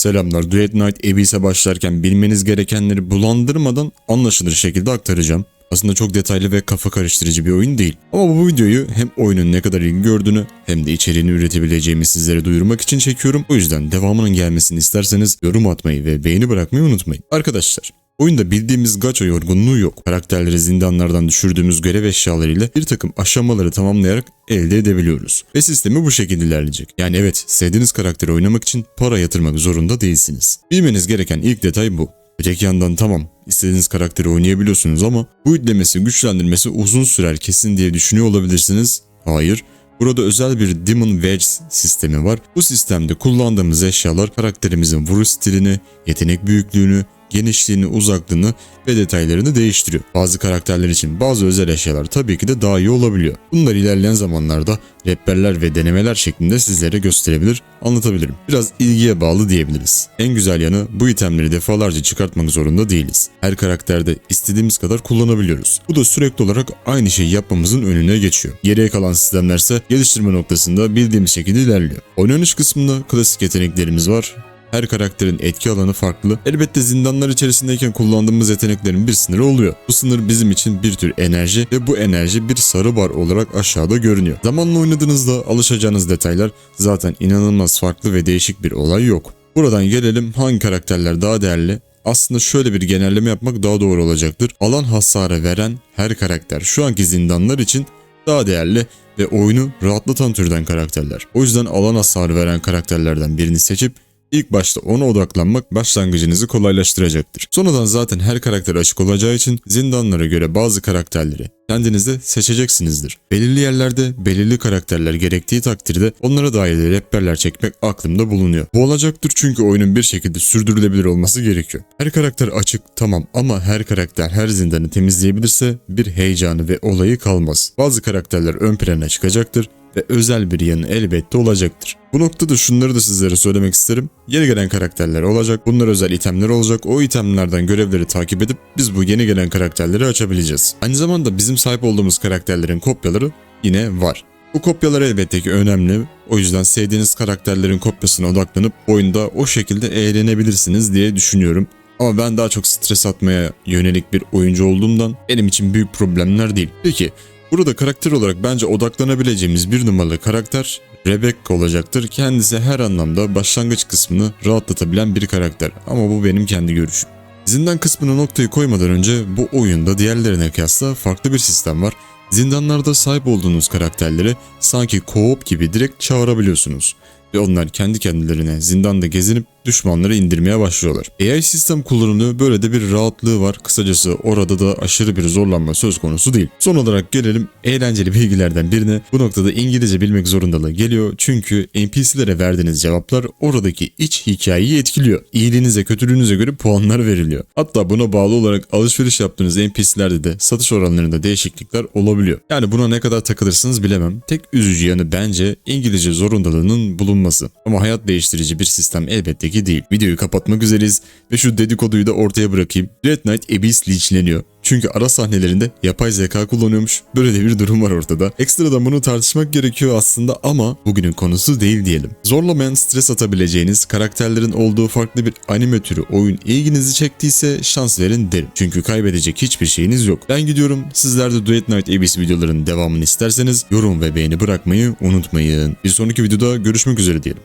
Selamlar. Dread Knight Abyss'e başlarken bilmeniz gerekenleri bulandırmadan anlaşılır şekilde aktaracağım. Aslında çok detaylı ve kafa karıştırıcı bir oyun değil. Ama bu videoyu hem oyunun ne kadar ilgi gördüğünü hem de içeriğini üretebileceğimi sizlere duyurmak için çekiyorum. O yüzden devamının gelmesini isterseniz yorum atmayı ve beğeni bırakmayı unutmayın. Arkadaşlar Oyunda bildiğimiz gacha yorgunluğu yok. Karakterleri zindanlardan düşürdüğümüz görev eşyalarıyla bir takım aşamaları tamamlayarak elde edebiliyoruz. Ve sistemi bu şekilde ilerleyecek. Yani evet sevdiğiniz karakteri oynamak için para yatırmak zorunda değilsiniz. Bilmeniz gereken ilk detay bu. Öteki yandan tamam istediğiniz karakteri oynayabiliyorsunuz ama bu yüklemesi güçlendirmesi uzun sürer kesin diye düşünüyor olabilirsiniz. Hayır. Burada özel bir Demon Wedge sistemi var. Bu sistemde kullandığımız eşyalar karakterimizin vuruş stilini, yetenek büyüklüğünü, genişliğini, uzaklığını ve detaylarını değiştiriyor. Bazı karakterler için bazı özel eşyalar tabii ki de daha iyi olabiliyor. Bunları ilerleyen zamanlarda rehberler ve denemeler şeklinde sizlere gösterebilir, anlatabilirim. Biraz ilgiye bağlı diyebiliriz. En güzel yanı bu itemleri defalarca çıkartmak zorunda değiliz. Her karakterde istediğimiz kadar kullanabiliyoruz. Bu da sürekli olarak aynı şeyi yapmamızın önüne geçiyor. Geriye kalan sistemlerse geliştirme noktasında bildiğimiz şekilde ilerliyor. Oynanış kısmında klasik yeteneklerimiz var. Her karakterin etki alanı farklı. Elbette zindanlar içerisindeyken kullandığımız yeteneklerin bir sınırı oluyor. Bu sınır bizim için bir tür enerji ve bu enerji bir sarı bar olarak aşağıda görünüyor. Zamanla oynadığınızda alışacağınız detaylar zaten inanılmaz farklı ve değişik bir olay yok. Buradan gelelim hangi karakterler daha değerli? Aslında şöyle bir genelleme yapmak daha doğru olacaktır. Alan hasarı veren her karakter şu anki zindanlar için daha değerli ve oyunu rahatlatan türden karakterler. O yüzden alan hasarı veren karakterlerden birini seçip İlk başta ona odaklanmak başlangıcınızı kolaylaştıracaktır. Sonradan zaten her karakter açık olacağı için zindanlara göre bazı karakterleri kendinizde seçeceksinizdir. Belirli yerlerde belirli karakterler gerektiği takdirde onlara dair rehberler çekmek aklımda bulunuyor. Bu olacaktır çünkü oyunun bir şekilde sürdürülebilir olması gerekiyor. Her karakter açık tamam ama her karakter her zindanı temizleyebilirse bir heyecanı ve olayı kalmaz. Bazı karakterler ön plana çıkacaktır ve özel bir yanı elbette olacaktır. Bu noktada şunları da sizlere söylemek isterim. Yeni gelen karakterler olacak, bunlar özel itemler olacak. O itemlerden görevleri takip edip biz bu yeni gelen karakterleri açabileceğiz. Aynı zamanda bizim sahip olduğumuz karakterlerin kopyaları yine var. Bu kopyalar elbette ki önemli. O yüzden sevdiğiniz karakterlerin kopyasına odaklanıp oyunda o şekilde eğlenebilirsiniz diye düşünüyorum. Ama ben daha çok stres atmaya yönelik bir oyuncu olduğumdan benim için büyük problemler değil. Peki Burada karakter olarak bence odaklanabileceğimiz bir numaralı karakter Rebecca olacaktır. Kendisi her anlamda başlangıç kısmını rahatlatabilen bir karakter ama bu benim kendi görüşüm. Zindan kısmına noktayı koymadan önce bu oyunda diğerlerine kıyasla farklı bir sistem var. Zindanlarda sahip olduğunuz karakterleri sanki co-op gibi direkt çağırabiliyorsunuz ve onlar kendi kendilerine zindanda gezinip düşmanları indirmeye başlıyorlar. AI sistem kullanımı böyle de bir rahatlığı var. Kısacası orada da aşırı bir zorlanma söz konusu değil. Son olarak gelelim eğlenceli bilgilerden birine. Bu noktada İngilizce bilmek zorundalığı geliyor. Çünkü NPC'lere verdiğiniz cevaplar oradaki iç hikayeyi etkiliyor. İyiliğinize kötülüğünüze göre puanlar veriliyor. Hatta buna bağlı olarak alışveriş yaptığınız NPC'lerde de satış oranlarında değişiklikler olabiliyor. Yani buna ne kadar takılırsınız bilemem. Tek üzücü yanı bence İngilizce zorundalığının bulunması. Ama hayat değiştirici bir sistem elbette ki değil. Videoyu kapatmak üzereyiz ve şu dedikoduyu da ortaya bırakayım. Red Knight Abyss linçleniyor. Çünkü ara sahnelerinde yapay zeka kullanıyormuş. Böyle de bir durum var ortada. Ekstradan bunu tartışmak gerekiyor aslında ama bugünün konusu değil diyelim. Zorlamayan stres atabileceğiniz karakterlerin olduğu farklı bir anime türü oyun ilginizi çektiyse şans verin derim. Çünkü kaybedecek hiçbir şeyiniz yok. Ben gidiyorum. Sizler de Duet Night Abyss videolarının devamını isterseniz yorum ve beğeni bırakmayı unutmayın. Bir sonraki videoda görüşmek üzere diyelim.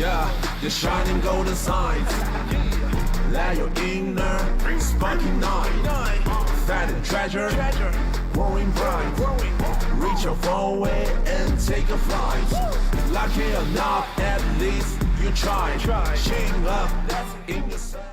Yeah, 99. Find a treasure, treasure. growing bright. Growing. Reach a far way and take a flight. Lucky or not, at least you try. Chin up, that's in your sight.